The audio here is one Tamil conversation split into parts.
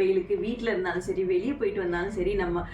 வெயிலுக்கு வீட்டில் இருந்தாலும் சரி வெளியே போயிட்டு வந்தாலும் சரி நம்ம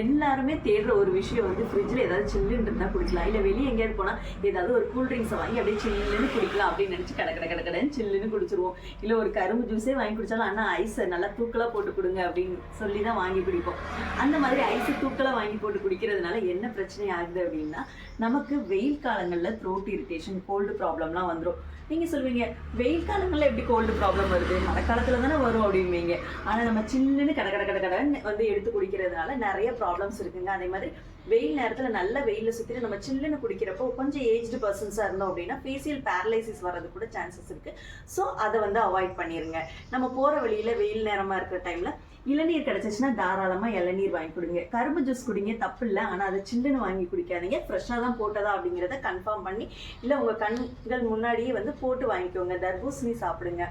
எல்லாருமே தேடுற ஒரு விஷயம் வந்து ஃப்ரிட்ஜில் ஏதாவது சில்லுன்னு இருந்தால் குடிக்கலாம். இல்லை வெளியே எங்கேயாவது போனால் ஏதாவது ஒரு கூல் ட்ரிங்க்ஸை வாங்கி அப்படியே சில்லுன்னு குடிக்கலாம் அப்படின்னு நினச்சி கடை கடை கடை கடைன்னு சில்லுன்னு குடிச்சிருவோம். இல்லை ஒரு கரும்பு ஜூஸே வாங்கி குடித்தாலும் ஆனால் ஐஸை நல்லா தூக்கலாக போட்டு கொடுங்க அப்படின்னு சொல்லி தான் வாங்கி குடிப்போம். அந்த மாதிரி ஐஸை தூக்கலாக வாங்கி போட்டு குடிக்கிறதுனால என்ன பிரச்சனை ஆகுது அப்படின்னா நமக்கு வெயில் காலங்களில் த்ரோட் இரிட்டேஷன் கோல்டு ப்ராப்ளம்லாம் வந்துடும் நீங்கள் சொல்லுவீங்க வெயில் காலங்களில் எப்படி கோல்டு ப்ராப்ளம் வருது? மழை காலத்தில் தானே வரும் அப்படிம்பீங்க. ஆனால் நம்ம சில்லுன்னு கட கட கட கடன்னு வந்து எடுத்து குடிக்கிறதுனால நிறைய ப்ராப்ளம்ஸ் இருக்குங்க. அதே மாதிரி வெயில் நேரத்தில் நல்ல வெயிலில் சுற்றிட்டு நம்ம சில்லுன்னு குடிக்கிறப்போ கொஞ்சம் ஏஜ்டு பர்சன்ஸாக இருந்தோம் அப்படின்னா ஃபேஷியல் பேரலைசிஸ் வர்றது கூட சான்சஸ் இருக்குது ஸோ அதை வந்து அவாய்ட் பண்ணிடுங்க நம்ம போகிற வழியில் வெயில் நேரமாக இருக்கிற டைமில் இளநீர் கிடச்சிச்சின்னா தாராளமாக இளநீர் வாங்கி கொடுங்க. கரும்பு ஜூஸ் குடிங்க தப்பு இல்லை. ஆனால் அதை சில்லுன்னு வாங்கி குடிக்காதீங்க. ஃப்ரெஷ்ஷாக தான் போட்டதா அப்படிங்கிறத கன்ஃபார்ம் பண்ணி இல்லை உங்கள் கண்கள் முன்னாடியே வந்து போட்டு வாங்கிக்கோங்க. தர்பூசணி சாப்பிடுங்க.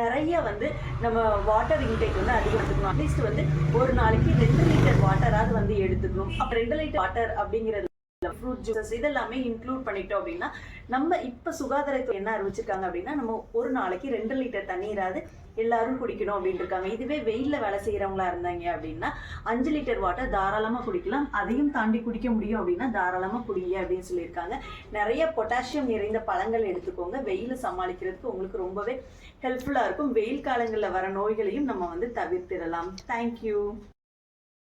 நிறைய வந்து நம்ம வாட்டர் இன்டேக் வந்து அதிகம் அட்லீஸ்ட் வந்து ஒரு நாளைக்கு ரெண்டு லிட்டர் வாட்டராவது வந்து எடுத்துக்கணும். அப்போ ரெண்டு லிட்டர் வாட்டர் அப்படிங்கிறது ஃப்ரூட் ஜூசஸ் இதெல்லாமே இன்க்ளூட் பண்ணிட்டோம் அப்படின்னா நம்ம இப்போ சுகாதாரத்துறை என்ன அறிவிச்சிருக்காங்க அப்படின்னா நம்ம ஒரு நாளைக்கு ரெண்டு லிட்டர் தண்ணீராது எல்லாரும் குடிக்கணும் அப்படின்னு இருக்காங்க இதுவே வெயிலில் வேலை செய்கிறவங்களா இருந்தாங்க அப்படின்னா அஞ்சு லிட்டர் வாட்டர் தாராளமாக குடிக்கலாம். அதையும் தாண்டி குடிக்க முடியும் அப்படின்னா தாராளமாக குடிங்க அப்படின்னு சொல்லியிருக்காங்க. நிறைய பொட்டாசியம் நிறைந்த பழங்கள் எடுத்துக்கோங்க. வெயிலை சமாளிக்கிறதுக்கு உங்களுக்கு ரொம்பவே ஹெல்ப்ஃபுல்லாக இருக்கும். வெயில் காலங்களில் வர நோய்களையும் நம்ம வந்து தவிர்த்திடலாம். தேங்க்யூ